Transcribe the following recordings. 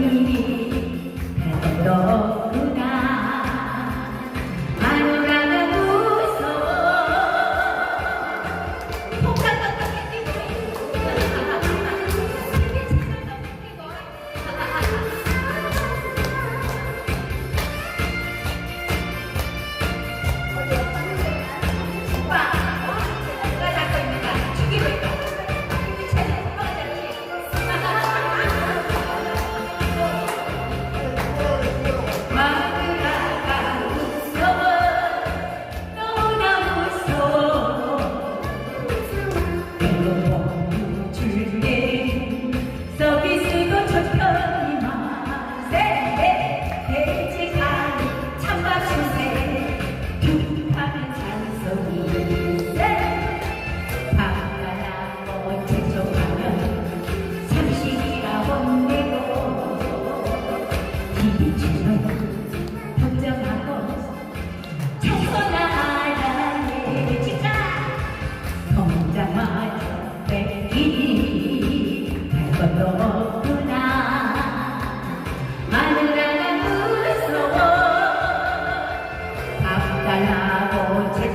những đi hẹn đó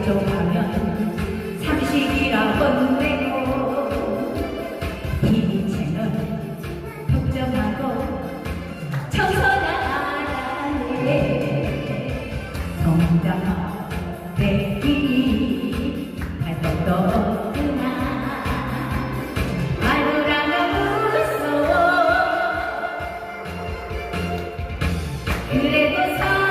부족하면 상식이라 건네고. 힘이 채널 독점하고 청소나라에 정당 대기 발톱도 그래도 사